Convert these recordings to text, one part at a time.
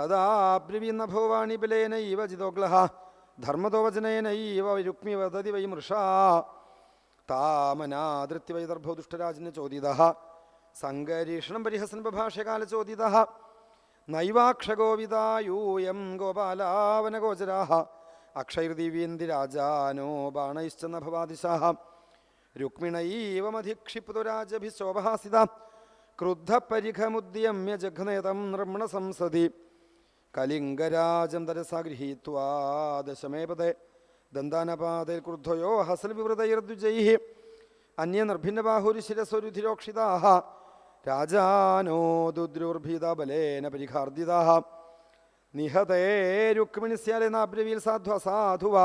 തദാബ്രവീന്ന ബലേന ഇവ ജിതോഗ്ലഹ ധർമ്മതോവചനേന ഇവ രുക്മി വദതി വൈ മൃഷാ താമനാദൃത്യ വൈ ദർഭോദുഷ്ടരാജന് ചോദിത സങ്കരീഷണം പരിഹസൻ ഭാഷ്യകാല ചോദിത നൈവാക്ഷഗോവിതായൂയം ഗോപാലാവനഗോചരാ അക്ഷൈർദിവ്യേന്ദിരാജാനോ ബാണൈശ്ച ഭവാദിശാ രുക്മിണൈവമധിക്ഷിപ്തുരാജഭിശോഭഹാസിത ക്രുദ്ധപരിഖമുദ്യമ്യ ജഘ്നേതം നൃമ്ണ സംസതി കലിംഗരാജം തരസാ ഗൃഹീത്വാ ദശമേപദേ ദന്താനപാതയിൽ ക്രുദ്ധയോ ഹസൽ വിവൃതൈർദ്വിജൈ അന്യനിർഭിന്നബാഹുരി ശിരസ്വരുധിരോക്ഷിതാ രാജാനോ ദുദ്രുർഭീതാബലേന പരിഹാർദിതാ നിഹതേ രുക്മിണി രുക്മിണിസ്യാലെന്നാബ്രവീൽ സാധ്വ സാധുവ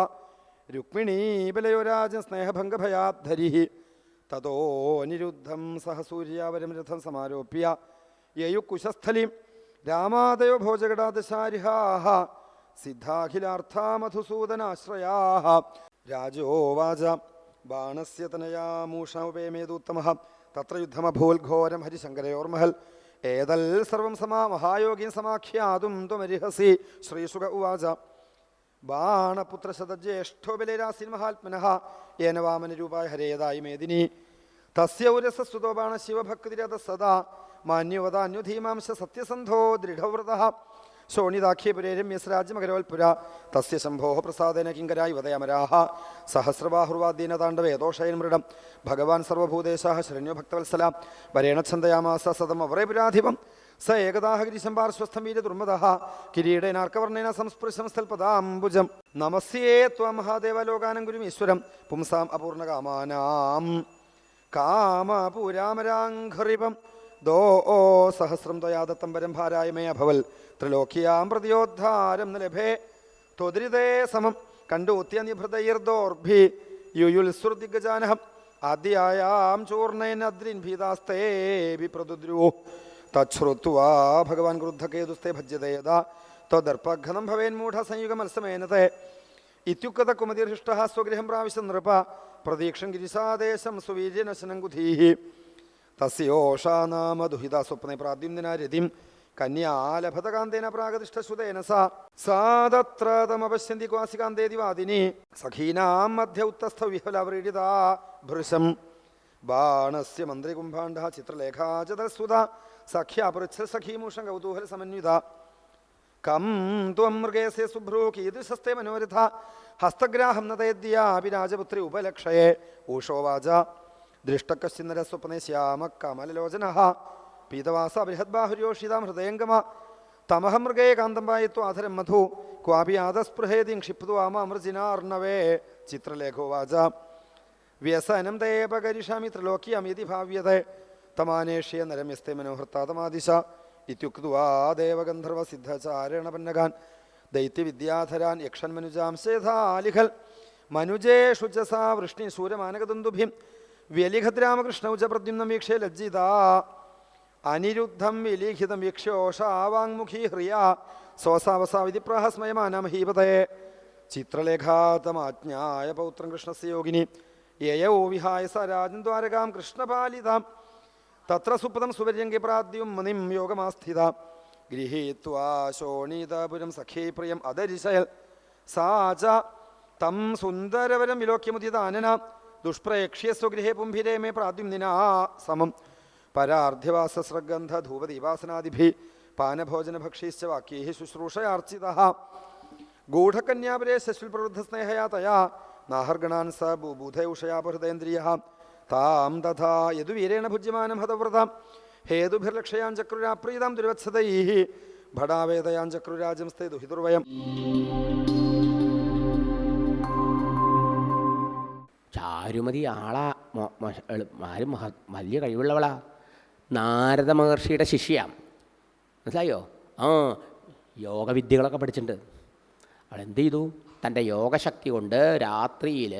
രുക്മിണീ ബലയോ രാജൻ സ്നേഹഭംഗഭയാദ്ധരി തതോ നിരുദ്ധം സഹസൂര്യാവരം രഥം സമാരോപ്യ യയു കുശസ്ഥലിം രാമാദയോ ഭോജകടാദശാരിഹാഹ സിദ്ധാഖിലാർത്ഥാ മധുസൂദനാശ്രയാ രാജോവാച ബാണസ്യ തനയാ മൂഷാപേമേതുത്തമ തത്ര യുദ്ധമഭൂൽഘോരം ഹരിശങ്കരയോർമഹൽ. ഏതൽ സർവം സമാ മഹായോഗി സമാഖ്യാതും ത്വമരിഹസി. ശ്രീസുഖ ഉവാച ബാണപുത്രശതജ്യേഷ്ഠോ മഹാത്മന. മഹാത്മനഃ ഏന വാമനരൂപായ ഹരേതായി മേദിനി. തസ്യ ഉരസസ്തുതോ ബാണ ശിവഭക്തിരത സദാ. മാന്യവതാന്യുധീമാംശ സത്യസന്ധോ ദൃഢവ്രത. ശോണിതാഖ്യപുരേ രമ്യസ്രാജ്യമകരോൽപുര. തസ്യ ശംഭോ പ്രസാദേന കിങ്കരായി വദയമരാഹ സഹസ്രബാഹുർവാദ്യേന താണ്ഡവേദോഷയൻ മൃഡം. ഭഗവാൻ സർവഭൂതേശാ ശരണ്യോ ഭക്തവത്സല. വരേണ ഛന്ദയാമാസ സതം അവരേപുരാധിപം സ ഏകദാഹ ഗിരിശം പാർശ്വസ്ഥം വീര ദുർമദ. കിരീടേനാർക്കവർണേന സംസ്പൃശം സ്ഥൽപദാംബുജം നമസ്യേ ത്വ മഹാദേവ ലോകാനം ഗുരുമീശ്വരം പുംസാം അപൂർണകാമാനാം. കാമപുരാമരാഘറിപം. ദോ ഓ സഹസ്രം ത്വയാദത്തം പരം ഭാരായ മേ അഭവൽ. ത്രിലോക്യാം പ്രതിയോദ്ധാരം ന ലഭേ. ത്വദൃതേ സമം. യുയുൽ യുയുൽസുർദിഗജാനഹം ആദ്യായാം ചൂർണേനദ്രിൻ ഭീതാസ്തേ പ്രദുദ്രു തച്ഛ്രുത്വാ ഭഗവാൻ ക്രുദ്ധകേതുസ്തേ ഭജ്യത്തെ ത്വദർപ്പഘനം ഭവേന്മൂഢ സംയുഗമത്സമേനത്തെ ഇത്യുക്ത കുമതിർഹിഷ്ട സ്വഗൃഹം പ്രാവശ്യം നൃപ. പ്രതീക്ഷം ഗിരിശാദേശം സുവീര്യനശനം കുധീഹി. തസ്യോഷാ നാമ ദുഹിത സ്വപ്നെ പ്രാദ്യുമ്ന രതിം കന്യാലഭതകാന്തേന പ്രാഗതിഷ്ഠശ്രുതേന സാ സാദത്ര തമപശ്യന്തി ക്വാസികാന്തേതി വാദിനി സഖീനാം മധ്യ ഉത്തസ്ഥ വിഹലവ്രീഡിത ഭൃശം ബാണസ്യ മന്ത്രികുംഭാണ്ഡ ചിത്രലേഖാചതസ്തുത സഖ്യ പൃച്ഛ സഖീമൂഷം കൗതൂഹല സമന്വിത കം ത്വം മൃഗേസ്യ സുഭ്രൂ കീദൃശസ്തേ മനോരഥ ഹസ്തഗ്രാഹം നതേദ്യാപി രാജപുത്രി ഉപലക്ഷയേ ഊഷോവാച ദൃഷ്ടക്കശ്ചിന്നര സ്വപ്നെ ശ്യാമ കമലലോചന പീതവാസ ബൃഹദ്ബാഹുര്യോഷിതാം ഹൃദയംഗമ. തമഹ മൃഗേ കാന്തമ്പായിത്വ ആധരം മധു. ക്വാപി ആദസ്പൃഹേതി ക്ഷിപ്തു അമൃജിനാർണവേ ചിത്രലേഖോവാച വ്യസനം തേപകരിഷാമി ത്രിലോക്യമിതി ഭാവ്യത. തമാനേഷ്യ നരമ്യസ്തേ മനോഹൃത്താതമാദിശ ഇത്യുക്വാ ദേവഗന്ധർവ സിദ്ധചാരണപന്നകാൻ ദൈത്യവിദ്യാധരാൻ യക്ഷൻ മനുജാംശേധാലിഖൽ ച സാ വൃഷ്ണി സൂരമാനകദന്തുഭിം. വ്യലിഖദ്രാമകൃഷ്ണൗ ഉച്ച പ്രദ്യുന്ന വീക്ഷ ലജ്ജിത. അനിരുദ്ധം വിലീഖിതം ആവാങ്മുഖി ഹ്രിയ സ്വസാവസാവിധി പ്രഹസ്മയമാനമഹീപതേ ചിത്രലേഖാതമാജ്ഞായ പൗത്രം കൃഷ്ണസ്യ യോഗിനി. യയോ വിഹായ സ രാജൻ ദ്വാരകാം കൃഷ്ണപാലിതാം. തത്ര സുപ്തം സുപര്യങ്കി പ്രാദ്യം മുനിം യോഗമാസ്ഥിത. ഗൃഹീത്വാ ശോണീതപുരം സഖീ പ്രിയം അദരിശയൽ സാ ച തം സുന്ദരവരം വിലോക്യമുദിതാനന. ദുഷ്പ്രേക്ഷ്യ സ്വഗൃഹേ പുംഭിരേ മേ പ്രാദ്യുംനിനാ സമം. പരാർധ്യവാസസ്രഗന്ധ പാനഭോജന പാനഭോജനഭക്ഷീശ്ച വാക്യൈ ശുശ്രൂഷയാർച്ചിത. ഗൂഢകന്യാപരേ ശശുൽപ്രവൃദ്ധസ്നേഹയാ തയാ നാഹർഗണാൻ സ ബുബുധേ ഉഷയാപഹൃതേന്ദ്രിയ താം തഥാ യദുവീരേണ ഭുജ്യമാനം ഹതവ്രതാം. ഹേതുഭിർലക്ഷയാൻ ചക്രുരാപ്രീതാം ദുർവത്സതൈ ഭടാവേദയാൻ ചക്രുരാജം സ്ഥേ ദുഹിതുർവയം. ചാരുമതി ആളാ. ആരും മഹ വലിയ കഴിവുള്ളവളാ. നാരദ മഹർഷിയുടെ ശിഷ്യാ. മനസ്സിലായോ? ആ യോഗവിദ്യകളൊക്കെ പഠിച്ചിട്ടുണ്ട്. അവൾ എന്ത് ചെയ്തു? തന്റെ യോഗശക്തി കൊണ്ട് രാത്രിയിൽ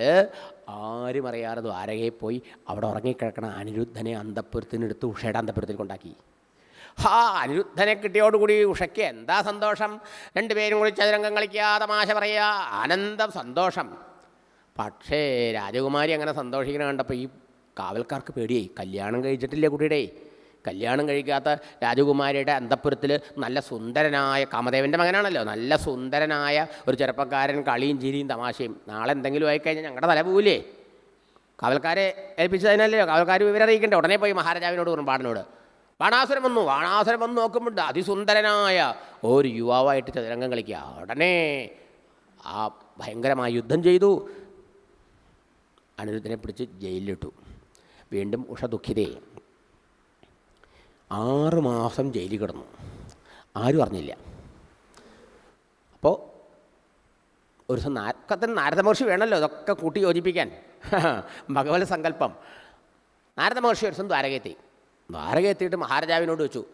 ആരും അറിയാതെ ദ്വാരകയിൽ പോയി അവിടെ ഉറങ്ങിക്കിടക്കണ അനിരുദ്ധനെ അന്തപ്പുരത്തിനെടുത്ത് ഉഷയുടെ അന്തപ്പുരത്തിൽ കൊണ്ടാക്കി. ഹാ അനിരുദ്ധനെ കിട്ടിയോടുകൂടി ഉഷയ്ക്ക് എന്താ സന്തോഷം? രണ്ടുപേരും കൂടി ചതുരംഗം കളിക്കുക തമാശ പറയുക. ആനന്ദം സന്തോഷം. പക്ഷേ രാജകുമാരി അങ്ങനെ സന്തോഷിക്കണം കണ്ടപ്പോൾ ഈ കാവൽക്കാർക്ക് പേടിയായി. കല്യാണം കഴിച്ചിട്ടില്ല കുട്ടിയുടെ? കല്യാണം കഴിക്കാത്ത രാജകുമാരിയുടെ അന്തപ്പുരത്തിൽ നല്ല സുന്ദരനായ കാമദേവന്റെ മകനാണല്ലോ. നല്ല സുന്ദരനായ ഒരു ചെറുപ്പക്കാരൻ കളിയും ചിരിയും തമാശയും. നാളെ എന്തെങ്കിലും ആയിക്കഴിഞ്ഞാൽ ഞങ്ങളുടെ തല പോവില്ലേ? കാവൽക്കാരെ ഏൽപ്പിച്ചതിനല്ലോ കാവൽക്കാർ വിവരം ഉടനെ പോയി മഹാരാജാവിനോട് പറഞ്ഞു പാടനോട് ബാണാസുരം വന്നു ബാണാസുരം വന്ന് നോക്കുമ്പോൾ അതിസുന്ദരനായ ഒരു യുവാവായിട്ട് ചതുരംഗം കളിക്കുക. ഉടനെ ആ ഭയങ്കരമായ യുദ്ധം ചെയ്തു. അനിരുദ്ധനെ പിടിച്ച് ജയിലിലിട്ടു. വീണ്ടും ഉഷ ദുഃഖിതേ ആറ് മാസം ജയിലിൽ കിടന്നു. ആരും അറിഞ്ഞില്ല. അപ്പോൾ ഒരു ദിവസം നാരക്കത്തിന് നാരദ മഹർഷി വേണമല്ലോ ഇതൊക്കെ കൂട്ടി യോജിപ്പിക്കാൻ. ഭഗവത് സങ്കല്പം. നാരദ മഹർഷി ഒരു ദിവസം ദ്വാരകയെത്തി. ദ്വാരകയെത്തിയിട്ട് മഹാരാജാവിനോട് വെച്ചു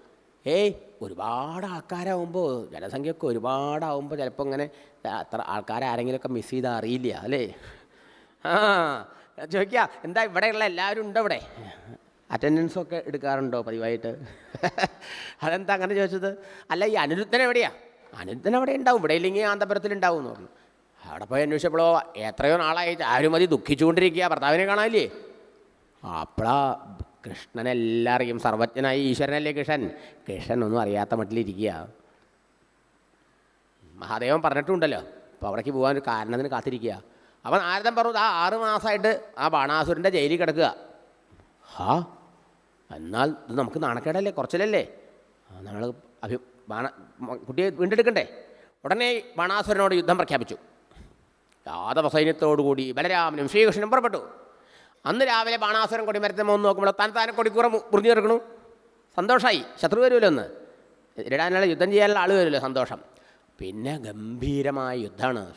ഏയ് ഒരുപാട് ആൾക്കാരാകുമ്പോൾ ജനസംഖ്യയൊക്കെ ഒരുപാടാവുമ്പോൾ ചിലപ്പോൾ ഇങ്ങനെ അത്ര ആൾക്കാരെ ആരെങ്കിലുമൊക്കെ മിസ് ചെയ്താൽ അറിയില്ല അല്ലേ? ആ ചോദിക്കുക എന്താ ഇവിടെയുള്ള എല്ലാവരും ഉണ്ടോ ഇവിടെ അറ്റൻഡൻസ് ഒക്കെ എടുക്കാറുണ്ടോ പതിവായിട്ട്? അതെന്താ അങ്ങനെ ചോദിച്ചത്? അല്ല ഈ അനിരുദ്ധൻ എവിടെയാ? അനിരുദ്ധൻ അവിടെ ഉണ്ടാവും ഇവിടെ ഇല്ലെങ്കിൽ ആന്തപുരത്തിൽ ഉണ്ടാവും എന്ന് പറഞ്ഞു. അവിടെ പോയി അന്വേഷിച്ചപ്പോഴോ എത്രയോ നാളായി ആരും മതി ദുഃഖിച്ചുകൊണ്ടിരിക്കുക ഭർത്താവിനെ കാണാനില്ലേ? അപ്പോഴാ കൃഷ്ണനെല്ലാം അറിയും സർവജ്ഞനായ ഈശ്വരനല്ലേ കൃഷ്ണൻ? കൃഷ്ണൻ ഒന്നും അറിയാത്ത മട്ടിലിരിക്കുക. മഹാദേവൻ പറഞ്ഞിട്ടുണ്ടല്ലോ അപ്പോൾ അവിടേക്ക് പോകാൻ ഒരു കാരണത്തിന് കാത്തിരിക്കുക. അപ്പോൾ നാരദൻ പറഞ്ഞു ആ ആറ് മാസമായിട്ട് ആ ബാണാസുരന്റെ ജയിലിൽ കിടക്കുക. ഹാ? എന്നാൽ ഇത് നമുക്ക് നാണക്കേടല്ലേ? കുറച്ചിലല്ലേ? നമ്മൾ അഭി ബാണ കുട്ടിയെ വീണ്ടെടുക്കണ്ടേ? ഉടനെ ബാണാസുരനോട് യുദ്ധം പ്രഖ്യാപിച്ചു. യാദവ സൈന്യത്തോടുകൂടി ബലരാമനും ശ്രീകൃഷ്ണനും പുറപ്പെട്ടു. അന്ന് രാവിലെ ബാണാസുരൻ കൊടിമരത്തെ മോന്ന് നോക്കുമ്പോൾ താൻ താനെ കൊടിക്കൂറ മുറിഞ്ഞു കിടക്കണു സന്തോഷമായി ശത്രു വരുമല്ലോ ഒന്ന് ഇടാനുള്ള യുദ്ധം ചെയ്യാനുള്ള ആൾ വരുമല്ലോ സന്തോഷം. പിന്നെ ഗംഭീരമായ യുദ്ധമാണ്.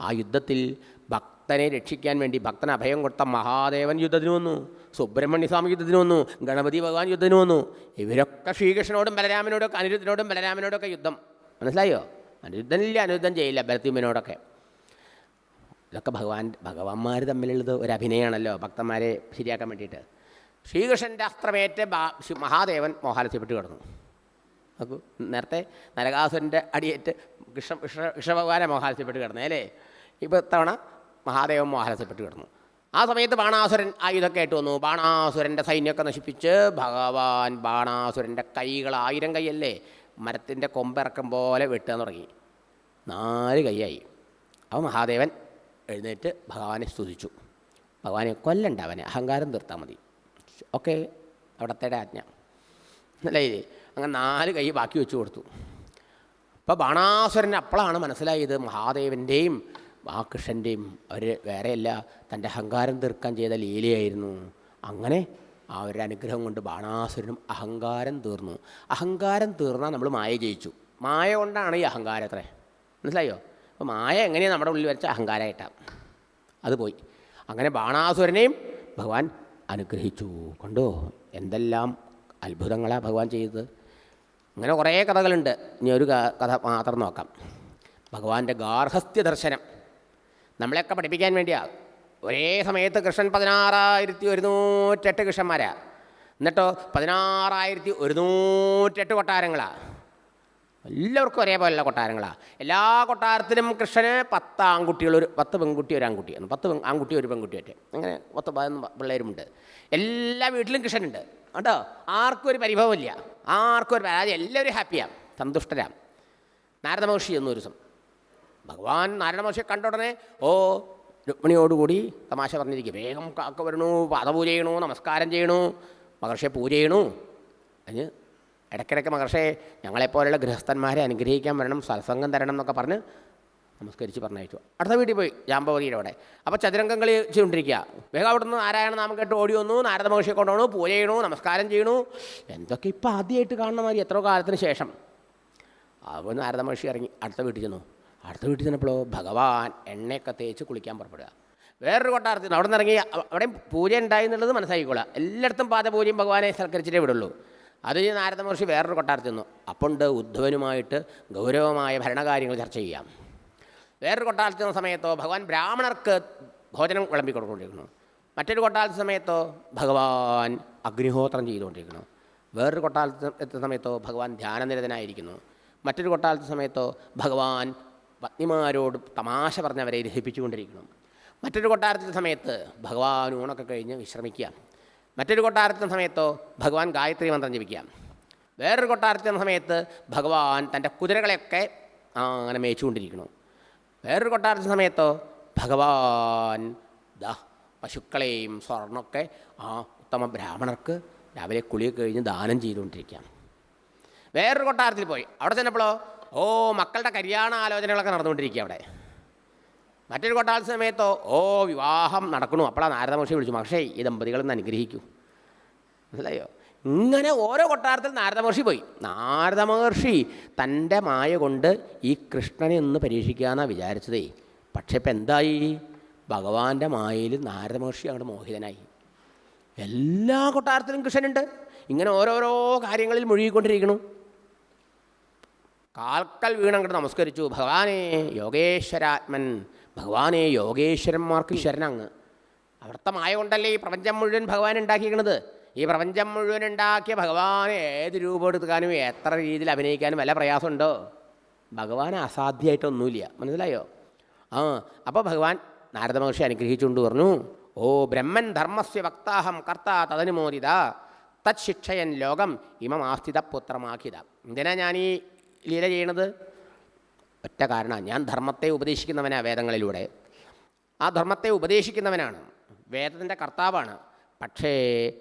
ആ യുദ്ധത്തിൽ ഭക്തനെ രക്ഷിക്കാൻ വേണ്ടി ഭക്തന് അഭയം കൊടുത്ത മഹാദേവൻ യുദ്ധത്തിന് വന്നു. സുബ്രഹ്മണ്യ സ്വാമി യുദ്ധത്തിന് വന്നു. ഗണപതി ഭഗവാൻ യുദ്ധത്തിന് വന്നു. ഇവരൊക്കെ ശ്രീകൃഷ്ണനോടും ബലരാമനോടൊക്കെ അനിരുദ്ധനോടും ബലരാമനോടൊക്കെ യുദ്ധം. മനസ്സിലായോ? അനിരുദ്ധനില്ല അനിരുദ്ധം ചെയ്യില്ല ബലത്തിമനോടൊക്കെ ഇതൊക്കെ ഭഗവാൻ ഭഗവാന്മാർ തമ്മിലുള്ളത് ഒരു അഭിനയമാണല്ലോ ഭക്തന്മാരെ ശരിയാക്കാൻ വേണ്ടിയിട്ട്. ശ്രീകൃഷ്ണന്റെ അസ്ത്രമേറ്റ് മഹാദേവൻ മോഹാലസ്യപ്പെട്ട് കിടന്നു. നോക്കൂ നേരത്തെ നരകാസുരന്റെ അടിയേറ്റ് കൃഷ്ണ കൃഷ്ണ കൃഷ്ണഭഗവാനെ മോഹാലസ്യപ്പെട്ട് കിടന്നേ അല്ലേ? ഇപ്പോൾ ഇത്തവണ മഹാദേവൻ മോഹനസപ്പെട്ട് കിടന്നു. ആ സമയത്ത് ബാണാസുരൻ ആയുധമൊക്കെ ആയിട്ട് വന്നു. ബാണാസുരന്റെ സൈന്യമൊക്കെ നശിപ്പിച്ച് ഭഗവാൻ ബാണാസുരന്റെ കൈകൾ ആയിരം കൈയല്ലേ? മരത്തിന്റെ കൊമ്പിറക്കം പോലെ വെട്ടാൻ തുടങ്ങി. നാല് കൈയായി. അപ്പോൾ മഹാദേവൻ എഴുന്നേറ്റ് ഭഗവാനെ സ്തുതിച്ചു. ഭഗവാനെ കൊല്ലണ്ട അവനെ അഹങ്കാരം തീർത്താൽ മതി. ഓക്കെ അവിടത്തെ ആജ്ഞ. അല്ലേ? അങ്ങനെ നാല് കൈ ബാക്കി വെച്ച് കൊടുത്തു. അപ്പോൾ ബാണാസുരൻ അപ്പോഴാണ് മനസ്സിലായത് മഹാദേവന്റെയും ആ കൃഷ്ണന്റെയും അവർ വേറെയല്ല തന്റെ അഹങ്കാരം തീർക്കാൻ ചെയ്ത ലീലയായിരുന്നു. അങ്ങനെ ആ ഒരു അനുഗ്രഹം കൊണ്ട് ബാണാസുരനും അഹങ്കാരം തീർന്നു. അഹങ്കാരം തീർന്നാൽ നമ്മൾ മായ ജയിച്ചു. മായ കൊണ്ടാണ് ഈ അഹങ്കാരം അത്രേ. മനസ്സിലായോ? അപ്പോൾ മായ എങ്ങനെയാണ് നമ്മുടെ ഉള്ളിൽ വരച്ച അഹങ്കാരമായിട്ടാണ് അത് പോയി. അങ്ങനെ ബാണാസുരനെയും ഭഗവാൻ അനുഗ്രഹിച്ചു. കണ്ടോ? എന്തെല്ലാം അത്ഭുതങ്ങളാണ് ഭഗവാൻ ചെയ്തത്. അങ്ങനെ കുറേ കഥകളുണ്ട്. ഇനി ഒരു കഥ മാത്രം നോക്കാം. ഭഗവാന്റെ ഗാർഹസ്ഥ്യ ദർശനം നമ്മളെയൊക്കെ പഠിപ്പിക്കാൻ വേണ്ടിയാ. ഒരേ സമയത്ത് കൃഷ്ണൻ പതിനാറായിരത്തി ഒരുന്നൂറ്റെട്ട് കൃഷ്ണന്മാരാ. എന്നിട്ടോ പതിനാറായിരത്തി ഒരുന്നൂറ്റെട്ട് കൊട്ടാരങ്ങളാണ് എല്ലാവർക്കും ഒരേപോലെയുള്ള കൊട്ടാരങ്ങളാണ് എല്ലാ കൊട്ടാരത്തിലും കൃഷ്ണന് പത്ത് ആൺകുട്ടികൾ ഒരു പത്ത് പെൺകുട്ടി ഒരു ആൺകുട്ടി. എന്ന് പത്ത് ആൺകുട്ടി ഒരു പെൺകുട്ടി ഒറ്റ. അങ്ങനെ പത്ത് പതിനൊന്ന് പിള്ളേരുമുണ്ട്. എല്ലാ വീട്ടിലും കൃഷ്ണനുണ്ട്. കേട്ടോ ആർക്കും ഒരു പരിഭവമില്ല. ആർക്കും ഒരു പരാതി. എല്ലാവരും ഹാപ്പിയാണ് സന്തുഷ്ടരാണ് നാരദ മഹർഷി എന്നൊരു ദിവസം. ഭഗവാൻ നാരായണ മഹർഷിയെ കണ്ട ഉടനെ ഓ രുക്മിണിയോടുകൂടി തമാശ പറഞ്ഞിരിക്കും വേഗം കാക്ക വരണു പാദപൂജ ചെയ്യണു നമസ്കാരം ചെയ്യണു മഹർഷിയെ പൂജ ചെയ്യണു. അതിന് ഇടയ്ക്കിടയ്ക്ക് മഹർഷിയെ ഞങ്ങളെപ്പോലെയുള്ള ഗൃഹസ്ഥന്മാരെ അനുഗ്രഹിക്കാൻ വരണം സത്സംഗം തരണം എന്നൊക്കെ പറഞ്ഞ് നമസ്കരിച്ച് പറഞ്ഞയച്ചു. അടുത്ത വീട്ടിൽ പോയി ജാമ്പവതിയുടെ അവിടെ. അപ്പോൾ ചതുരംഗം കളി ചെയ്തുകൊണ്ടിരിക്കുക വേഗം അവിടുന്ന് നാരായണ നാമം കേട്ട് ഓടി വന്നു നാരദ മഹർഷിയെ കൊണ്ടുപോകണു പൂജ ചെയ്യണു നമസ്കാരം ചെയ്യണു. എന്തൊക്കെ ഇപ്പോൾ ആദ്യമായിട്ട് കാണുന്ന മാതിരി എത്രയോ കാലത്തിന് ശേഷം. അപ്പോൾ നാരദ മഹർഷി ഇറങ്ങി അടുത്ത വീട്ടിൽ ചെന്നു. അടുത്ത വീട്ടിൽ ചെന്നപ്പോഴോ ഭഗവാൻ എണ്ണയൊക്കെ തേച്ച് കുളിക്കാൻ പുറപ്പെടുക. വേറൊരു കൊട്ടാരത്തിൽ നിന്ന് അവിടെ നിന്ന് ഇറങ്ങി അവ- അവിടെയും പൂജ ഉണ്ടായി എന്നുള്ളത് മനസ്സിലാക്കിക്കോളാം. എല്ലായിടത്തും പാദപൂജയും ഭഗവാനെ സൽക്കരിച്ചിട്ടേ വിടുള്ളൂ. അത് കഴിഞ്ഞ് നാരദ മഹർഷി വേറൊരു കൊട്ടാരത്തിൽ നിന്നു അപ്പോണ്ട് ഉദ്ധവനുമായിട്ട് ഗൗരവമായ ഭരണകാര്യങ്ങൾ ചർച്ച ചെയ്യാം. വേറൊരു കൊട്ടാരത്തിൽ നിന്ന സമയത്തോ ഭഗവാൻ ബ്രാഹ്മണർക്ക് ഭോജനം വിളമ്പി കൊടുക്കൊണ്ടിരിക്കുന്നു മറ്റൊരു കൊട്ടാരത്തിൽ സമയത്തോ ഭഗവാൻ അഗ്നിഹോത്രം ചെയ്തുകൊണ്ടിരിക്കുന്നു. വേറൊരു കൊട്ടാരത്തിൽ എത്തുന്ന സമയത്തോ ഭഗവാൻ ധ്യാനനിരതനായിരിക്കുന്നു. മറ്റൊരു കൊട്ടാരത്തിൽ സമയത്തോ ഭഗവാൻ പത്നിമാരോട് തമാശ പറഞ്ഞവരെ അവരെ രസിപ്പിച്ചുകൊണ്ടിരിക്കുന്നു മറ്റൊരു കൊട്ടാരത്തിന്റെ സമയത്ത് ഭഗവാൻ ഊണൊക്കെ കഴിഞ്ഞ് വിശ്രമിക്കുക. മറ്റൊരു കൊട്ടാരത്തിന്റെ സമയത്തോ ഭഗവാൻ ഗായത്രി മന്ത്രം ജപിക്കാം വേറൊരു കൊട്ടാരത്തിന്റെ സമയത്ത് ഭഗവാൻ തന്റെ കുതിരകളെയൊക്കെ അങ്ങനെ മേച്ചുകൊണ്ടിരിക്കണു വേറൊരു കൊട്ടാരത്തിന്റെ സമയത്തോ ഭഗവാൻ ദാ പശുക്കളെയും സ്വർണമൊക്കെ ആ ഉത്തമ ബ്രാഹ്മണർക്ക് രാവിലെ കുളിയൊക്കെ കഴിഞ്ഞ് ദാനം ചെയ്തുകൊണ്ടിരിക്കാം വേറൊരു കൊട്ടാരത്തിൽ പോയി. അവിടെ ചെന്നപ്പോഴോ ഓ മക്കളുടെ കല്യാണ ആലോചനകളൊക്കെ നടന്നുകൊണ്ടിരിക്കുക അവിടെ. മറ്റൊരു കൊട്ടാര സമയത്തോ ഓ വിവാഹം നടക്കണു. അപ്പോഴാണ് നാരദ മഹർഷി വിളിച്ചു. പക്ഷേ ഈ ദമ്പതികളെന്ന് അനുഗ്രഹിക്കൂ. മനസ്സിലായോ? ഇങ്ങനെ ഓരോ കൊട്ടാരത്തിൽ നാരദ മഹർഷി പോയി. നാരദ മഹർഷി തന്റെ മായ കൊണ്ട് ഈ കൃഷ്ണനെ ഒന്ന് പരീക്ഷിക്കാമെന്നാണ് വിചാരിച്ചതേ. പക്ഷേ ഇപ്പം എന്തായി? ഭഗവാന്റെ മായയിൽ നാരദ മഹർഷി അങ്ങോട്ട് മോഹിതനായി. എല്ലാ കൊട്ടാരത്തിലും കൃഷ്ണനുണ്ട്. ഇങ്ങനെ ഓരോരോ കാര്യങ്ങളിൽ മുഴുകിക്കൊണ്ടിരിക്കണു. കാൽക്കൽ വീണങ്ങോട്ട് നമസ്കരിച്ചു. ഭഗവാനെ യോഗേശ്വരാത്മൻ. ഭഗവാനെ യോഗേശ്വരന്മാർക്ക് ശരണങ്ങ്. അവിടുത്തെ മായ കൊണ്ടല്ലേ ഈ പ്രപഞ്ചം മുഴുവൻ ഭഗവാൻ ഉണ്ടാക്കിയിരിക്കുന്നത് ഈ പ്രപഞ്ചം മുഴുവൻ ഉണ്ടാക്കിയ ഭഗവാനെ ഏത് രൂപം എടുക്കാനും എത്ര രീതിയിൽ അഭിനയിക്കാനും വല്ല പ്രയാസമുണ്ടോ? ഭഗവാൻ അസാധ്യമായിട്ടൊന്നുമില്ല മനസ്സിലായോ? ആ അപ്പോൾ ഭഗവാൻ നാരദ മഹർഷി അനുഗ്രഹിച്ചുകൊണ്ട് പറഞ്ഞു ഓ ബ്രഹ്മൻ ധർമ്മസ്യ വക്താഹം കർത്ത തദനുമോദിത. തത് ശിക്ഷയൻ ലോകം ഇമമാസ്ഥിത പുത്രമാക്കിത എന്തിനാ ഞാൻ ഈ ലീല ചെയ്യണത്? ഒറ്റ കാരണം. ഞാൻ ധർമ്മത്തെ ഉപദേശിക്കുന്നവനാ വേദങ്ങളിലൂടെ. ആ ധർമ്മത്തെ ഉപദേശിക്കുന്നവനാണ്. വേദത്തിന്റെ കർത്താവാണ്. പക്ഷേ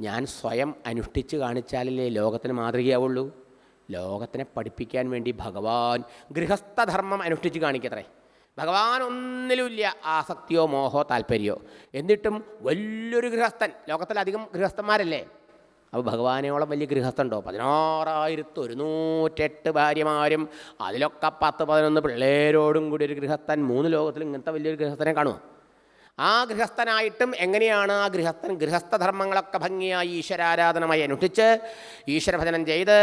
ഞാൻ സ്വയം അനുഷ്ഠിച്ച് കാണിച്ചാലല്ലേ ലോകത്തിന് മാതൃകയാവുള്ളൂ? ലോകത്തിനെ പഠിപ്പിക്കാൻ വേണ്ടി ഭഗവാൻ ഗൃഹസ്ഥധർമ്മം അനുഷ്ഠിച്ച് കാണിക്കത്രേ. ഭഗവാൻ ഒന്നിലുമില്ല ആസക്തിയോ മോഹോ താല്പര്യമോ എന്നിട്ടും വലിയൊരു ഗൃഹസ്ഥൻ. ലോകത്തിലധികം ഗൃഹസ്ഥന്മാരല്ലേ? അപ്പോൾ ഭഗവാനോളം വലിയ ഗൃഹസ്ഥുണ്ടോ പതിനാറായിരത്തി ഒരുന്നൂറ്റെട്ട് ഭാര്യമാരും അതിലൊക്കെ പത്ത് പതിനൊന്ന് പിള്ളേരോടും കൂടി ഒരു ഗൃഹസ്ഥൻ. മൂന്ന് ലോകത്തിൽ ഇങ്ങനത്തെ വലിയൊരു ഗൃഹസ്ഥനെ കാണുമോ ആ ഗൃഹസ്ഥനായിട്ടും എങ്ങനെയാണ് ആ ഗൃഹസ്ഥൻ ഗൃഹസ്ഥധർമ്മങ്ങളൊക്കെ ഭംഗിയായി ഈശ്വരാരാധനമായി അനുഷ്ഠിച്ച് ഈശ്വരഭജനം ചെയ്ത്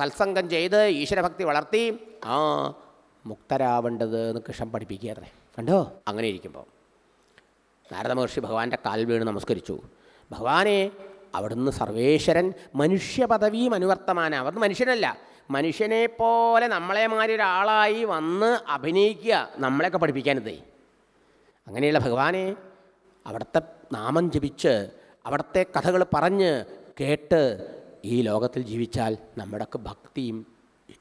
സത്സംഗം ചെയ്ത് ഈശ്വരഭക്തി വളർത്തി ആ മുക്തരാവേണ്ടത് എന്ന് കൃഷ്ണൻ പഠിപ്പിക്കുക കണ്ടോ? അങ്ങനെ ഇരിക്കുമ്പോൾ നാരദ മഹർഷി ഭഗവാന്റെ കാൽ വീണ് നമസ്കരിച്ചു. ഭഗവാനെ അവിടുന്ന് സർവേശ്വരൻ മനുഷ്യപദവിയും അനുവർത്തമാന. അവിടുന്ന് മനുഷ്യനല്ല. മനുഷ്യനെ പോലെ നമ്മളെ മാതിരി ഒരാളായി വന്ന് അഭിനയിക്കുക നമ്മളെയൊക്കെ പഠിപ്പിക്കാനിതേ. അങ്ങനെയുള്ള ഭഗവാനെ അവിടുത്തെ നാമം ജപിച്ച് അവിടുത്തെ കഥകൾ പറഞ്ഞ് കേട്ട് ഈ ലോകത്തിൽ ജീവിച്ചാൽ നമ്മുടെയൊക്കെ ഭക്തിയും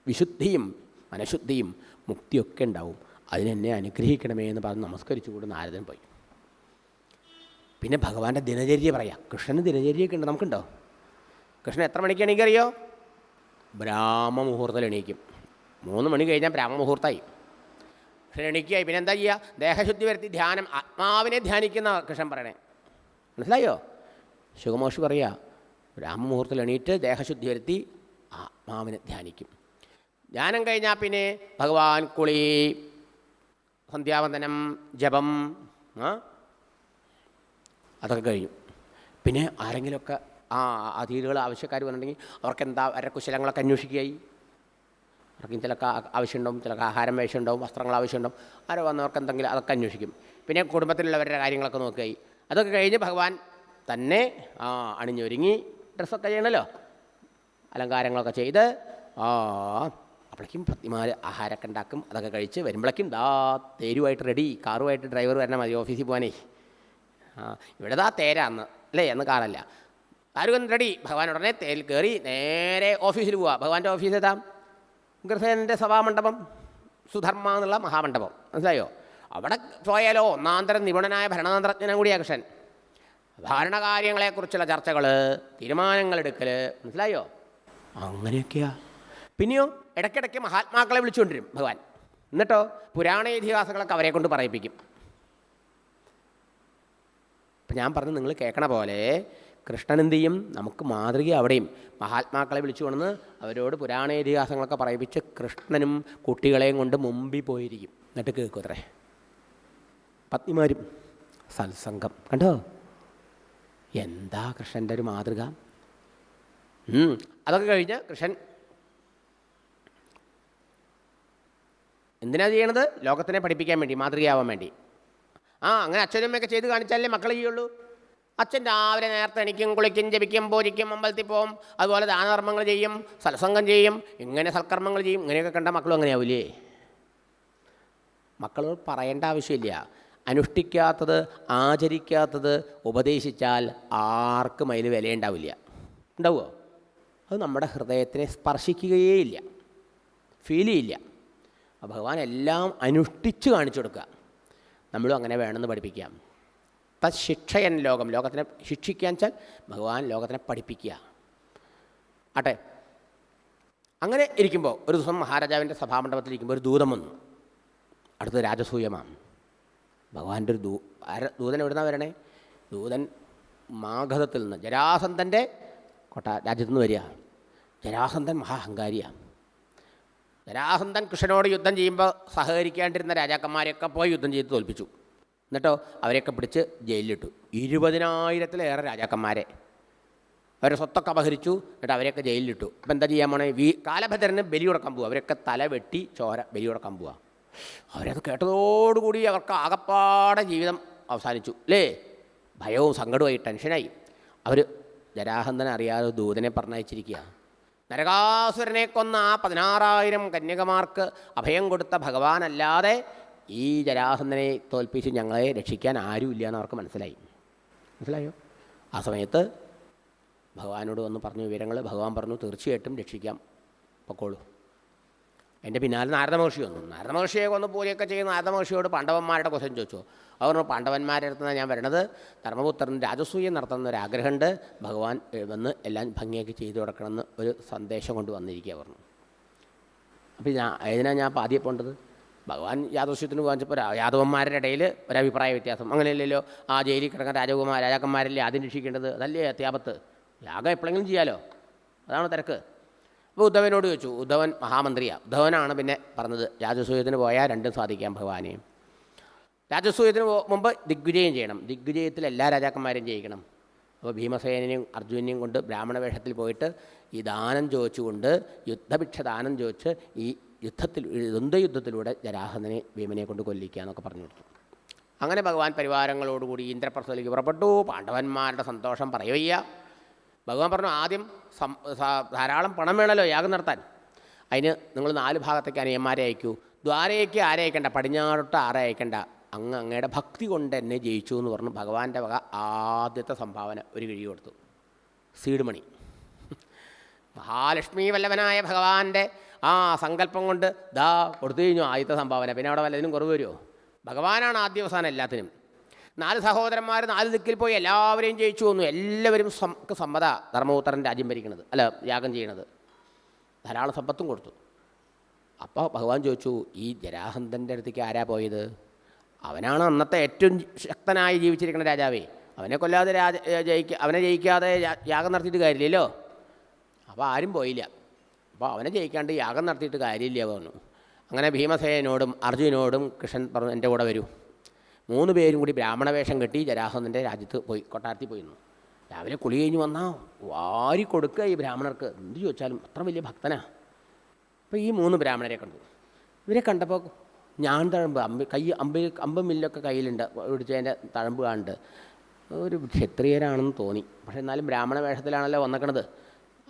വിശുദ്ധിയും മനഃശുദ്ധിയും മുക്തിയൊക്കെ ഉണ്ടാവും. അതിനെന്നെ അനുഗ്രഹിക്കണമേ എന്ന് പറഞ്ഞ് നമസ്കരിച്ചുകൊണ്ട് നാരദൻ പോയി. പിന്നെ ഭഗവാന്റെ ദിനചര്യ പറയാം. കൃഷ്ണന് ദിനചര്യയൊക്കെ ഉണ്ട് നമുക്കുണ്ടോ? കൃഷ്ണൻ എത്ര മണിക്ക് എണീക്കറിയോ ബ്രാഹ്മമുഹൂർത്തത്തിൽ എണീക്കും. മൂന്ന് മണി കഴിഞ്ഞാൽ ബ്രാഹ്മമുഹൂർത്തമായി കൃഷ്ണൻ എണീക്കുകയായി പിന്നെ എന്താ ചെയ്യുക ദേഹശുദ്ധി വരുത്തി ധ്യാനം. ആത്മാവിനെ ധ്യാനിക്കുന്ന കൃഷ്ണൻ പറയണേ. മനസ്സിലായോ? ശുഗമോഷി പറയുക ബ്രാഹ്മമുഹൂർത്തത്തിൽ എണീറ്റ് ദേഹശുദ്ധി വരുത്തി ആത്മാവിനെ ധ്യാനിക്കും. ധ്യാനം കഴിഞ്ഞാൽ പിന്നെ ഭഗവാൻ കുളി സന്ധ്യാവന്ദനം ജപം ആ? അതൊക്കെ കഴിഞ്ഞു. പിന്നെ ആരെങ്കിലുമൊക്കെ ആ അതിഥികൾ ആവശ്യക്കാർ വന്നിട്ടുണ്ടെങ്കിൽ അവർക്ക് എന്താ അവരുടെ കുശലങ്ങളൊക്കെ അന്വേഷിക്കുകയായി. അവർക്ക് ചിലക്ക് ആവശ്യമുണ്ടാവും ചിലക്ക് ആഹാരം വേഷമുണ്ടാവും വസ്ത്രങ്ങൾ ആവശ്യമുണ്ടാവും. ആരോ വന്നവർക്ക് എന്തെങ്കിലും അതൊക്കെ അന്വേഷിക്കും. പിന്നെ കുടുംബത്തിലുള്ളവരുടെ കാര്യങ്ങളൊക്കെ നോക്കുകയായി. അതൊക്കെ കഴിഞ്ഞ് ഭഗവാൻ തന്നെ ആ അണിഞ്ഞൊരുങ്ങി ഡ്രസ്സൊക്കെ ചെയ്യണമല്ലോ അലങ്കാരങ്ങളൊക്കെ ചെയ്ത് ആ അപ്പോഴേക്കും പ്രതിമാർ ആഹാരമൊക്കെ ഉണ്ടാക്കും അതൊക്കെ കഴിച്ച് വരുമ്പോഴേക്കും ദാ തേരുമായിട്ട് റെഡി കാറുമായിട്ട് ഡ്രൈവർ വരണം മതി ഓഫീസിൽ പോകാനേ. ആ തേരാന്ന് അല്ലേ? എന്ന് കാണല്ല ആരും റെഡി ഭഗവാൻ ഉടനെ തേൽ കയറി നേരെ ഓഫീസിൽ പോവാ. ഭഗവാന്റെ ഓഫീസ് ഏതാ? ഗൃഹേന്ദ്ര സഭാമണ്ഡപം സുധർമ്മ എന്നുള്ള മഹാമണ്ഡപം. മനസ്സിലായോ? അവിടെ പോയാലോ? ഒന്നാന്തരം നിപുണനായ ഭരണതന്ത്രജ്ഞനും കൂടിയാ കൃഷ്ണൻ. ഭരണകാര്യങ്ങളെക്കുറിച്ചുള്ള ചർച്ചകൾ തീരുമാനങ്ങളെടുക്കൽ മനസ്സിലായോ? അങ്ങനെയൊക്കെയാ. പിന്നെയോ ഇടയ്ക്കിടയ്ക്ക് മഹാത്മാക്കളെ വിളിച്ചുകൊണ്ടിരും ഭഗവാൻ. എന്നിട്ടോ പുരാണ ഇതിഹാസങ്ങളൊക്കെ അവരെ കൊണ്ട് പറയിപ്പിക്കും. ഇപ്പം ഞാൻ പറഞ്ഞു നിങ്ങൾ കേൾക്കണ പോലെ കൃഷ്ണൻ എന്ത് ചെയ്യും? നമുക്ക് മാതൃക അവിടെയും. മഹാത്മാക്കളെ വിളിച്ചു കൊണ്ടുവന്ന് അവരോട് പുരാണ ഇതിഹാസങ്ങളൊക്കെ പറയിപ്പിച്ച് കൃഷ്ണനും കുട്ടികളെയും കൊണ്ട് മുമ്പിൽ പോയിരിക്കും. എന്നിട്ട് കേൾക്കും അത്രേ. പത്നിമാരും സത്സംഗം. കണ്ടോ? എന്താ കൃഷ്ണന്റെ ഒരു മാതൃക? അതൊക്കെ കഴിഞ്ഞ് കൃഷ്ണൻ എന്തിനാ ചെയ്യണത്? ലോകത്തിനെ പഠിപ്പിക്കാൻ വേണ്ടി മാതൃകയാവാൻ വേണ്ടി. ആ അങ്ങനെ അച്ഛനും അമ്മയൊക്കെ ചെയ്ത് കാണിച്ചാലേ മക്കളെ ചെയ്യുള്ളൂ. അച്ഛൻ രാവിലെ നേരത്തെ എണിക്കും കുളിക്കും ജപിക്കും പൂജിക്കും അമ്പലത്തിൽ പോകും അതുപോലെ ദാനകർമ്മങ്ങൾ ചെയ്യും സത്സംഗം ചെയ്യും ഇങ്ങനെ സൽക്കർമ്മങ്ങൾ ചെയ്യും ഇങ്ങനെയൊക്കെ കണ്ട മക്കളും അങ്ങനെയാവില്ലേ മക്കൾ പറയേണ്ട ആവശ്യമില്ല. അനുഷ്ഠിക്കാത്തത് ആചരിക്കാത്തത് ഉപദേശിച്ചാൽ ആർക്കും അതിൽ വിലയുണ്ടാവില്ല. ഉണ്ടാവുമോ അത് നമ്മുടെ ഹൃദയത്തിനെ സ്പർശിക്കുകയേയില്ല. ഫീൽ ചെയ്യില്ല. ഭഗവാൻ എല്ലാം അനുഷ്ഠിച്ച് കാണിച്ചു കൊടുക്കുക. നമ്മളും അങ്ങനെ വേണമെന്ന് പഠിപ്പിക്കാം. അപ്പം ശിക്ഷയൻ ലോകം ലോകത്തിനെ ശിക്ഷിക്കുക വെച്ചാൽ ഭഗവാൻ ലോകത്തിനെ പഠിപ്പിക്കുക. ആട്ടെ. അങ്ങനെ ഇരിക്കുമ്പോൾ ഒരു ദിവസം മഹാരാജാവിന്റെ സഭാമണ്ഡപത്തിൽ ഇരിക്കുമ്പോൾ ഒരു ദൂതം വന്നു. അടുത്തത് രാജസൂയമാണ് ഭഗവാന്റെ ഒരു ദൂ ദൂതൻ എവിടുന്നാ വരണേ? ദൂതൻ മാഘതത്തിൽ നിന്ന് ജരാസന്ധന്റെ കൊട്ട രാജ്യത്തുനിന്ന് വരിക. ജരാസന്ധൻ മഹാഹങ്കാരിയാണ്. ജരാസന്ധൻ കൃഷ്ണനോട് യുദ്ധം ചെയ്യുമ്പോൾ സഹകരിക്കാണ്ടിരുന്ന രാജാക്കന്മാരെയൊക്കെ പോയി യുദ്ധം ചെയ്ത് തോൽപ്പിച്ചു. എന്നിട്ടോ അവരെയൊക്കെ പിടിച്ച് ജയിലിലിട്ടു. ഇരുപതിനായിരത്തിലേറെ രാജാക്കന്മാരെ. അവരെ സ്വത്തൊക്കെ അപഹരിച്ചു എന്നിട്ട് അവരെയൊക്കെ ജയിലിലിട്ടു. അപ്പം എന്താ ചെയ്യാൻ പോണേ? വി കാലഭദ്രന് ബലി കൊടുക്കാൻ പോവുക അവരൊക്കെ തല വെട്ടി ചോര ബലി കൊടുക്കാൻ പോവുക അവരത് കേട്ടതോടുകൂടി അവർക്ക് ആകപ്പാടെ ജീവിതം അവസാനിച്ചു. അല്ലേ ഭയവും സങ്കടവുമായി ടെൻഷനായി. അവർ ജരാഹന്തനറിയാതെ ദൂതനെ പറഞ്ഞയച്ചിരിക്കുക നരകാസുരനെ കൊന്ന ആ പതിനാറായിരം കന്യകമാർക്ക് അഭയം കൊടുത്ത ഭഗവാനല്ലാതെ ഈ ജരാസന്ധനെ തോൽപ്പിച്ച് ഞങ്ങളെ രക്ഷിക്കാൻ ആരുമില്ല എന്ന് അവർക്ക് മനസ്സിലായി. മനസ്സിലായോ? ആ സമയത്ത് ഭഗവാനോട് വന്ന് പറഞ്ഞു വിവരങ്ങൾ. ഭഗവാൻ പറഞ്ഞു തീർച്ചയായിട്ടും രക്ഷിക്കാം. പൊക്കോളൂ. എന്റെ പിന്നാലെ നാരദ മഹർഷി വന്നു. നാരദ മഹർഷിയെ കൊന്ന് പൂജയൊക്കെ ചെയ്യുന്ന നാരദ മഹർഷിയോട് പാണ്ഡവന്മാരുടെ ക്വസ്റ്റൻ ചോദിച്ചു. അവർ പാണ്ഡവന്മാരെ പാണ്ഡവന്മാരുടെ അടുത്ത് ഞാൻ വരണത്. ധർമ്മപുത്രൻ രാജസൂയം നടത്തുന്ന ഒരു ആഗ്രഹമുണ്ട് ഭഗവാൻ വന്ന് എല്ലാം ഭംഗിയാക്കി ചെയ്തു കൊടുക്കണമെന്ന് ഒരു സന്ദേശം കൊണ്ട് വന്നിരിക്കുക പറഞ്ഞു. അപ്പോൾ ഞാൻ ഏതിനാ ഞാൻ അപ്പോൾ ആദ്യം പോകേണ്ടത് ഭഗവാൻ യാദവസ്യത്തിന് വാങ്ങിച്ചപ്പോൾ യാദവന്മാരുടെ ഇടയിൽ ഒരഭിപ്രായ വ്യത്യാസം. അങ്ങനെയല്ലല്ലോ ആ ജയിലിൽ കിടക്കുന്ന രാജകുമാർ രാജാക്കന്മാരല്ലേ ആദ്യം രക്ഷിക്കേണ്ടത്? അതല്ലേ അത്യാപത്ത്? യാഗം എപ്പോഴെങ്കിലും ചെയ്യാലോ? അതാണ് തിരക്ക്? അപ്പോൾ ഉദ്ധവനോട് ചോദിച്ചു ഉദ്ധവൻ മഹാമന്ത്രിയാണ് ഉദ്ധവനാണ് പിന്നെ പറഞ്ഞത് രാജസൂയത്തിന് പോയാൽ രണ്ടും സാധിക്കാം ഭഗവാനെ. രാജസൂയത്തിന് മുമ്പ് ദിഗ്വിജയം ചെയ്യണം. ദിഗ്വിജയത്തിൽ എല്ലാ രാജാക്കന്മാരെയും ജയിക്കണം. അപ്പോൾ ഭീമസേനനെയും അർജുനെയും കൊണ്ട് ബ്രാഹ്മണ വേഷത്തിൽ പോയിട്ട് ഈ ദാനം ചോദിച്ചുകൊണ്ട് യുദ്ധഭിക്ഷ ദാനം ചോദിച്ച് ഈ യുദ്ധത്തിൽ ദ്വന്ദ്വയുദ്ധത്തിലൂടെ ജരാഹനെ ഭീമനെ കൊണ്ട് കൊല്ലിക്കുക എന്നൊക്കെ പറഞ്ഞു കൊടുത്തു. അങ്ങനെ ഭഗവാൻ പരിവാരങ്ങളോടുകൂടി ഇന്ദ്രപ്രസ്ഥയിലേക്ക് പുറപ്പെട്ടു. പാണ്ഡവന്മാരുടെ സന്തോഷം പറയുകയ്യ ഭഗവാൻ പറഞ്ഞു ആദ്യം ധാരാളം പണം വേണമല്ലോ യാഗം നടത്താൻ. അതിന് നിങ്ങൾ നാല് ഭാഗത്തേക്ക് അനിയന്മാരെ അയക്കൂ. ദ്വാരയ്ക്ക് ആരെ അയക്കണ്ട? പടിഞ്ഞാറോട്ട് ആരെ അയക്കണ്ട? അങ്ങ് അങ്ങയുടെ ഭക്തി കൊണ്ട് എന്നെ ജയിച്ചു എന്ന് പറഞ്ഞു ഭഗവാന്റെ വക ആദ്യത്തെ സംഭാവന ഒരു കിഴി കൊടുത്തു. സീഡ് മണി. മഹാലക്ഷ്മി വല്ലവനായ ഭഗവാന്റെ ആ സങ്കല്പം കൊണ്ട് ദാ കൊടുത്തു കഴിഞ്ഞു ആദ്യത്തെ സംഭാവന. പിന്നെ അവിടെ വല്ലതിനും കുറവ് വരുമോ? ഭഗവാനാണ് ആദ്യ അവസാനം എല്ലാത്തിനും. നാല് സഹോദരന്മാർ നാല് ദിക്കിൽ പോയി എല്ലാവരെയും ജയിച്ചു വന്നു. എല്ലാവരും സമ്മത ധർമ്മപുത്രൻ രാജ്യം ഭരിക്കണത് അല്ല യാഗം ചെയ്യണത്. ധാരാളം സമ്പത്തും കൊടുത്തു. അപ്പോൾ ഭഗവാൻ ചോദിച്ചു ഈ ജരാഹന്തന്റെ അടുത്തേക്ക് ആരാ പോയത്? അവനാണ് അന്നത്തെ ഏറ്റവും ശക്തനായി ജീവിച്ചിരിക്കുന്ന രാജാവേ. അവനെ കൊല്ലാതെ രാജ ജയിക്ക അവനെ ജയിക്കാതെ യാഗം നടത്തിയിട്ട് കാര്യമില്ലല്ലോ. അപ്പോൾ ആരും പോയില്ല. അപ്പോൾ അവനെ ജയിക്കാണ്ട് യാഗം നടത്തിയിട്ട് കാര്യമില്ല പറഞ്ഞു. അങ്ങനെ ഭീമസേനോടും അർജുനോടും കൃഷ്ണൻ പറഞ്ഞു എന്റെ കൂടെ വരൂ. മൂന്ന് പേരും കൂടി ബ്രാഹ്മണ വേഷം കെട്ടി ജരാസന്ധന്റെ രാജ്യത്ത് പോയി കൊട്ടാരത്തിൽ പോയിരുന്നു. രാവിലെ കുളി കഴിഞ്ഞ് വന്നാൽ വാരി കൊടുക്കുക ഈ ബ്രാഹ്മണർക്ക്. എന്ത് ചോദിച്ചാലും അത്ര വലിയ ഭക്തനാ. അപ്പോൾ ഈ മൂന്ന് ബ്രാഹ്മണരെ കണ്ടു. ഇവരെ കണ്ടപ്പോൾ ഞാൻ തഴമ്പ് അമ്പ് കൈ അമ്പ് അമ്പ് മില്ലൊക്കെ കയ്യിലുണ്ട് പിടിച്ചതിന്റെ തഴമ്പ് കാണുന്നുണ്ട്. ഒരു ക്ഷത്രിയരാണെന്ന് തോന്നി. പക്ഷേ എന്നാലും ബ്രാഹ്മണ വേഷത്തിലാണല്ലോ വന്നേക്കണത്.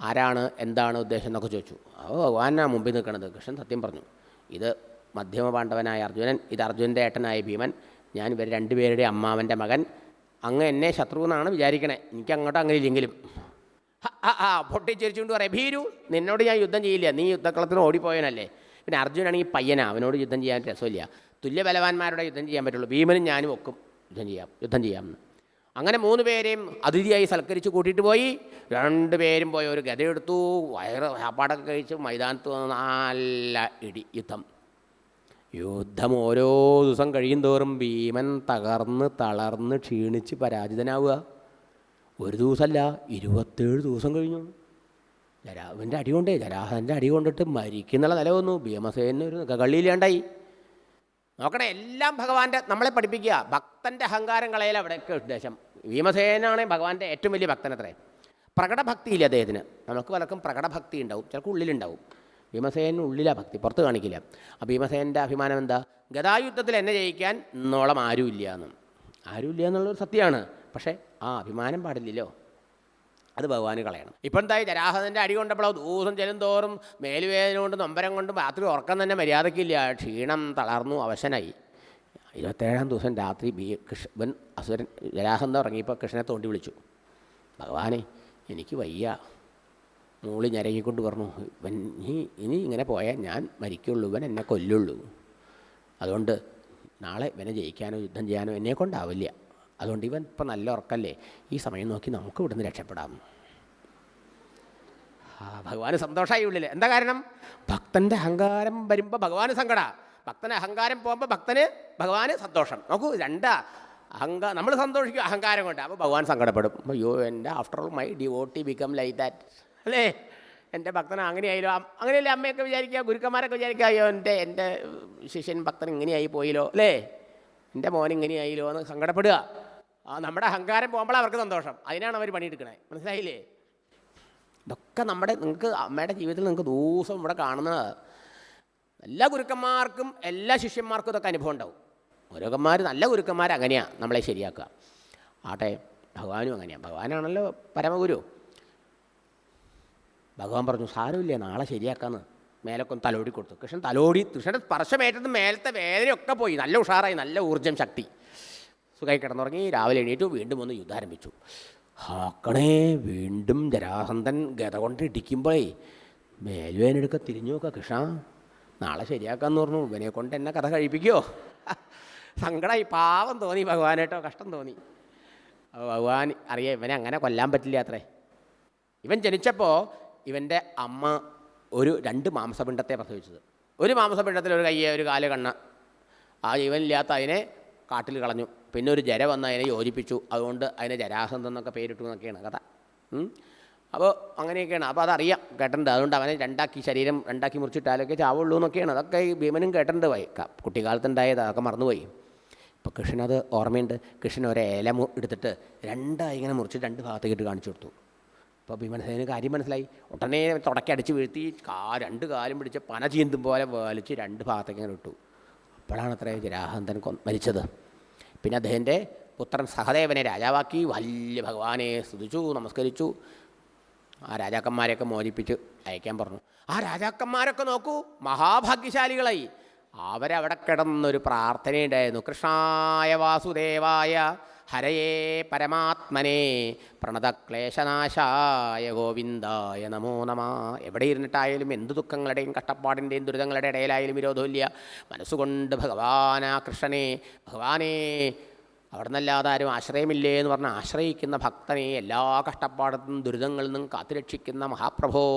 ആരാണ് എന്താണ് ഉദ്ദേശം എന്നൊക്കെ ചോദിച്ചു. അപ്പോൾ ഭഗവാനാണ് മുമ്പിൽ നിൽക്കണത്. കൃഷ്ണൻ സത്യം പറഞ്ഞു ഇത് മധ്യമ പാണ്ഡവനായ അർജുനൻ ഇത് അർജുനന്റെ ഏട്ടനായ ഭീമൻ ഞാൻ ഇവർ രണ്ടുപേരുടെ അമ്മാവന്റെ മകൻ. അങ്ങ് എന്നെ ശത്രു എന്നാണ് വിചാരിക്കണേ. എനിക്ക് അങ്ങോട്ട് അങ്ങനെ ഇല്ലെങ്കിലും ആ ആ പൊട്ടിച്ചിരിച്ചുകൊണ്ട് പറയാം ഭീരു നിന്നോട് ഞാൻ യുദ്ധം ചെയ്യില്ല. നീ യുദ്ധക്കളത്തിന് ഓടിപ്പോയനല്ലേ പിന്നെ അർജുനാണെങ്കിൽ പയ്യനാ. അവനോട് യുദ്ധം ചെയ്യാൻ രസമില്ല. തുല്യ ബലവാന്മാരുടെ യുദ്ധം ചെയ്യാൻ പറ്റുള്ളൂ. ഭീമനും ഞാനും ഒക്കും. യുദ്ധം ചെയ്യാം യുദ്ധം ചെയ്യാമെന്ന് അങ്ങനെ മൂന്ന് പേരെയും അതിഥിയായി സൽക്കരിച്ച് കൂട്ടിയിട്ട് പോയി. രണ്ട് പേരും പോയി ഒരു ഗതയെടുത്തു. വയറ് സാപ്പാടൊക്കെ കഴിച്ച് മൈതാനത്ത് നല്ല ഇടി യുദ്ധം. യുദ്ധം ഓരോ ദിവസം കഴിയും തോറും ഭീമൻ തകർന്ന് തളർന്ന് ക്ഷീണിച്ച് പരാജിതനാവുക. ഒരു ദിവസമല്ല ഇരുപത്തേഴ് ദിവസം കഴിഞ്ഞു. ജരാവിന്റെ അടി കൊണ്ടേ ജരാഹന്റെ അടി കൊണ്ടിട്ട് മരിക്കുന്നുള്ള നില വന്നു. ഭീമസേന ഒരു കള്ളിയില്ലാണ്ടായി നോക്കണേ എല്ലാം ഭഗവാന്റെ നമ്മളെ പഠിപ്പിക്കുക. ഭക്തന്റെ അഹങ്കാരം കളയൽ അവിടെയൊക്കെ ഉദ്ദേശം. ഭീമസേനാണ് ഭഗവാന്റെ ഏറ്റവും വലിയ ഭക്തനത്രേ. പ്രകടഭക്തിയില്ല അദ്ദേഹത്തിന്. നമുക്ക് പലർക്കും പ്രകടഭക്തി ഉണ്ടാവും. ചിലപ്പോൾ ഉള്ളിലുണ്ടാവും. ഭീമസേന ഉള്ളില ഭക്തി പുറത്ത് കാണിക്കില്ല. ആ ഭീമസേനന്റെ അഭിമാനം എന്താ? ഗതായുദ്ധത്തിൽ എന്നെ ജയിക്കാൻ നോളം ആരുമില്ല എന്ന് ആരുമില്ല എന്നുള്ളൊരു സത്യമാണ്. പക്ഷേ ആ അഭിമാനം പാടില്ലല്ലോ. അത് ഭഗവാന് കളയണം. ഇപ്പം എന്തായി? ജരാഹതന്റെ അടി കൊണ്ടപ്പോൾ ദിവസം ചെല്ലുംതോറും മേലുവേദന കൊണ്ട് നൊമ്പരം കൊണ്ടും രാത്രി ഉറക്കം തന്നെ മര്യാദക്കില്ല. ക്ഷീണം തളർന്നു അവശനായി. ഇരുപത്തേഴാം ദിവസം രാത്രി ബി കൃഷ് വൻ അസുരൻ ജരാസന്ധം ഉറങ്ങിയപ്പോൾ കൃഷ്ണനെ തോണ്ടി വിളിച്ചു. ഭഗവാനെ എനിക്ക് വയ്യ. മൂളി ഞരങ്ങിക്കൊണ്ട് പറഞ്ഞു ഇവൻ ഇനി ഇനി ഇങ്ങനെ പോയാൽ ഞാൻ മരിക്കുള്ളൂ ഇവൻ എന്നെ കൊല്ലുള്ളൂ. അതുകൊണ്ട് നാളെ ഇവനെ ജയിക്കാനോ യുദ്ധം ചെയ്യാനോ എന്നെ കൊണ്ടാവില്ല. അതുകൊണ്ട് ഇവൻ ഇപ്പം നല്ല ഉറക്കല്ലേ? ഈ സമയം നോക്കി നമുക്ക് ഇവിടുന്ന് രക്ഷപ്പെടാം. ആ ഭഗവാന് സന്തോഷമായി ഉള്ളിൽ എന്താ കാരണം? ഭക്തന്റെ അഹങ്കാരം വരുമ്പോൾ ഭഗവാന് സങ്കട. ഭക്തന് അഹങ്കാരം പോകുമ്പോൾ ഭക്തന് ഭഗവാന് സന്തോഷം. നോക്കൂ രണ്ടാ അഹങ്കാ നമ്മൾ സന്തോഷിക്കും അഹങ്കാരം കൊണ്ട്. അപ്പോൾ ഭഗവാൻ സങ്കടപ്പെടും. അയ്യോ എന്റെ after all my devotee become like that അല്ലേ? എന്റെ ഭക്തൻ അങ്ങനെയായാലോ അങ്ങനെയല്ലേ അമ്മയൊക്കെ വിചാരിക്കുക? ഗുരുക്കന്മാരൊക്കെ വിചാരിക്കുക അയ്യോ എന്റെ എന്റെ ശിഷ്യൻ ഭക്തൻ ഇങ്ങനെയായി പോയില്ലോ. അല്ലേ? എന്റെ മോൻ ഇങ്ങനെയായില്ലോ എന്ന് സങ്കടപ്പെടുക. ആ നമ്മുടെ അഹങ്കാരം പോകുമ്പോഴാണ് അവർക്ക് സന്തോഷം. അതിനാണ് അവർ പണിയെടുക്കണേ. മനസ്സിലായില്ലേ? ഇതൊക്കെ നമ്മുടെ നിങ്ങൾക്ക് അമ്മയുടെ ജീവിതത്തിൽ നിങ്ങൾക്ക് ദിവസം ഇവിടെ കാണുന്നത് എല്ലാ ഗുരുക്കന്മാർക്കും എല്ലാ ശിഷ്യന്മാർക്കും ഇതൊക്കെ അനുഭവം ഉണ്ടാവും. ഗുരുക്കന്മാർ നല്ല ഗുരുക്കന്മാർ അങ്ങനെയാണ് നമ്മളെ ശരിയാക്കുക. ആട്ടെ ഭഗവാനും അങ്ങനെയാണ് ഭഗവാനാണല്ലോ പരമഗുരു. ഭഗവാൻ പറഞ്ഞു സാരമില്ല നാളെ ശരിയാക്കാന്ന്. മേലൊക്കെ ഒന്ന് തലോടി കൊടുത്തു. കൃഷ്ണൻ തലോടി കൃഷ്ണന്റെ സ്പർശമേറ്റത് മേലത്തെ വേദനയൊക്കെ പോയി. നല്ല ഉഷാറായി നല്ല ഊർജം ശക്തി. സുഖമായി കിടന്നുറങ്ങി രാവിലെ എണീറ്റു വീണ്ടും ഒന്ന് യുദ്ധം ആരംഭിച്ചു ഹാക്കണേ വീണ്ടും ജരാസന്ധൻ ഗത കൊണ്ട് ഇടിക്കുമ്പോഴേ മേൽവേനെടുക്ക തിരിഞ്ഞു നോക്കുക കൃഷ്ണ. നാളെ ശരിയാക്കാന്ന് പറഞ്ഞു. ഇവനെ കൊണ്ട് എന്നെ കഥ കഴിപ്പിക്കുമോ സങ്കടമായി പാവം തോന്നി ഭഗവാനേട്ടോ കഷ്ടം തോന്നി. ഭഗവാൻ അറിയാം ഇവനെ അങ്ങനെ കൊല്ലാൻ പറ്റില്ല അത്രേ. ഇവൻ ജനിച്ചപ്പോൾ ഇവന്റെ അമ്മ ഒരു രണ്ട് മാംസപിണ്ഡത്തെ പ്രസവിച്ചത്. ഒരു മാംസപിണ്ഡത്തിൽ ഒരു കയ്യെ ഒരു കാൽ കണ്ണ്. ആ ജീവനില്ലാത്ത അതിനെ കാട്ടിൽ കളഞ്ഞു. പിന്നെ ഒരു ജര വന്ന് അതിനെ യോജിപ്പിച്ചു. അതുകൊണ്ട് അതിനെ ജരാസന്ധം എന്നൊക്കെ പേരിട്ടു എന്നൊക്കെയാണ് കഥ. അപ്പോൾ അങ്ങനെയൊക്കെയാണ്. അപ്പോൾ അതറിയാം കേട്ടിട്ടുണ്ട്. അതുകൊണ്ട് അവനെ രണ്ടാക്കി ശരീരം രണ്ടാക്കി മുറിച്ചിട്ടാലൊക്കെ ചാവുള്ളൂ എന്നൊക്കെയാണ്. അതൊക്കെ ഈ ഭീമനും കേട്ടിട്ടുണ്ട് പോയി കുട്ടിക്കാലത്തുണ്ടായത് അതൊക്കെ മറന്നുപോയി. ഇപ്പോൾ കൃഷ്ണൻ അത് ഓർമ്മയുണ്ട്. കൃഷ്ണൻ ഒരു ഇല എടുത്തിട്ട് രണ്ടായി ഇങ്ങനെ മുറിച്ച് രണ്ട് ഭാഗത്തേക്കിട്ട് കാണിച്ചു കൊടുത്തു. അപ്പോൾ ഭീമനസേന കാര്യം മനസ്സിലായി. ഉടനെ തുടക്കടിച്ച് വീഴ്ത്തി കാ രണ്ട് കാലും പിടിച്ച് പന ചീന്തും പോലെ വലിച്ച് രണ്ട് ഭാഗത്തേക്ക് ഇങ്ങനെ ഇട്ടു. അപ്പോഴാണ് അത്ര ജരാഹന്തൻ മരിച്ചത്. പിന്നെ അദ്ദേഹത്തിന്റെ പുത്രൻ സഹദേവനെ രാജാവാക്കി. വലിയ ഭഗവാനെ സ്തുതിച്ചു നമസ്കരിച്ചു. ആ രാജാക്കന്മാരെയൊക്കെ മോചിപ്പിച്ച് അയക്കാൻ പറഞ്ഞു. ആ രാജാക്കന്മാരൊക്കെ നോക്കൂ മഹാഭാഗ്യശാലികളായി. അവരവിടെ കിടന്നൊരു പ്രാർത്ഥനയുണ്ടായിരുന്നു. കൃഷ്ണായ വാസുദേവായ ഹരയേ പരമാത്മനെ. പ്രണതക്ലേശനാശായ ഗോവിന്ദായ നമോ നമ. എവിടെ ഇരുന്നിട്ടായാലും എന്ത് ദുഃഖങ്ങളുടെയും കഷ്ടപ്പാടിന്റെയും ദുരിതങ്ങളുടെ ഇടയിലായാലും വിരോധമില്ല. മനസ്സുകൊണ്ട് ഭഗവാനാ കൃഷ്ണനെ ഭഗവാനേ അവിടെ നിന്നല്ലാതെ ആരും ആശ്രയമില്ലേ എന്ന് പറഞ്ഞ് ആശ്രയിക്കുന്ന ഭക്തനെ എല്ലാ കഷ്ടപ്പാടത്തും ദുരിതങ്ങളിൽ നിന്നും കാത്തുരക്ഷിക്കുന്ന മഹാപ്രഭോ.